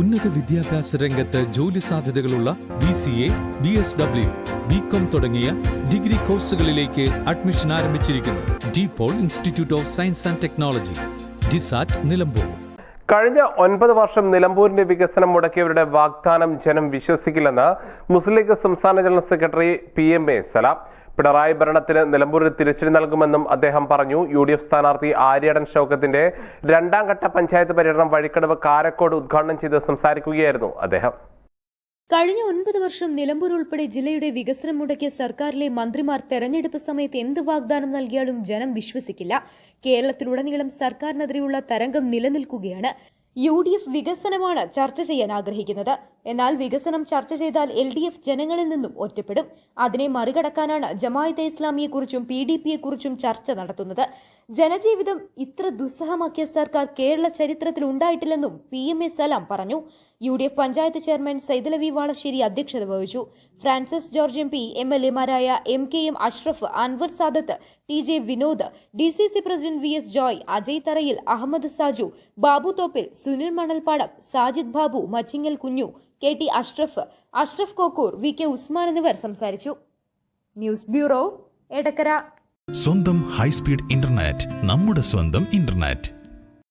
ഉന്നത വിദ്യാഭ്യാസ രംഗത്ത് ജോലി സാധ്യതകളുള്ള B C A B S W B com തുടങ്ങിയ ഡിഗ്രി കോഴ്സുകളിലേക്ക് അഡ്മിഷൻ ആരംഭിച്ചിരിക്കുന്നു. DePaul institute of science and technology DISAT Nilambur. കഴിഞ്ഞ ഒൻപത് വർഷം നിലമ്പൂരിന്റെ വികസനം മുടക്കിയവരുടെ വാഗ്ദാനം ജനം വിശ്വസിക്കില്ലെന്ന് മുസ്ലിം ലീഗ് സംസ്ഥാന general secretary P M A Salam. Pinarayi ഭരണത്തിന് നിലമ്പൂരിൽ തിരിച്ചടി നൽകുമെന്നും അദ്ദേഹം പറഞ്ഞു. യു ഡി എഫ് സ്ഥാനാർത്ഥി ആര്യടൻ ഷൗക്കത്തിന്റെ രണ്ടാം ഘട്ട പഞ്ചായത്ത് പര്യടനം വഴിക്കടവ് കാരക്കോട് ഉദ്ഘാടനം ചെയ്ത് സംസാരിക്കുകയായിരുന്നു അദ്ദേഹം. കഴിഞ്ഞ ഒൻപത് വർഷം നിലമ്പൂർ ഉൾപ്പെടെ ജില്ലയുടെ വികസനം മുടക്കിയ സർക്കാരിലെ മന്ത്രിമാർ തെരഞ്ഞെടുപ്പ് സമയത്ത് എന്ത് വാഗ്ദാനം നൽകിയാലും ജനം വിശ്വസിക്കില്ല. കേരളത്തിലുടനീളം സർക്കാരിനെതിരെയുള്ള തരംഗം നിലനിൽക്കുകയാണ്. യു ഡി എഫ് വികസനമാണ് ചർച്ച ചെയ്യാൻ ആഗ്രഹിക്കുന്നത്. എന്നാൽ വികസനം ചർച്ച ചെയ്താൽ എൽ ഡി എഫ് ജനങ്ങളിൽ നിന്നും ഒറ്റപ്പെടും. അതിനെ മറികടക്കാനാണ് ജമായത്തെ ഇസ്ലാമിയെക്കുറിച്ചും പി ഡി പിയെക്കുറിച്ചും ചർച്ച നടത്തുന്നത്. ജനജീവിതം ഇത്ര ദുസ്സഹമാക്കിയ സർക്കാർ കേരള ചരിത്രത്തിൽ ഉണ്ടായിട്ടില്ലെന്നും പി എം എ സലാം പറഞ്ഞു. U D F panchayat chairman Saidalavi Valassery അധ്യക്ഷത വഹിച്ചു. Francis George M P M L എമാരായ M K M Ashraf Anwar Sadath T J Vinod D C C president V S Joy Ajay Tharayil Ahammed Saju Babu Thoppil Sunil Manalppadam Sajid Babu Machingal Kunju K T Ashraf Ashraf Kokkur V K Usman എന്നിവർ സംസാരിച്ചു. News bureau Edakkara. സ്വന്തം high speed internet നമ്മുടെ സ്വന്തം internet.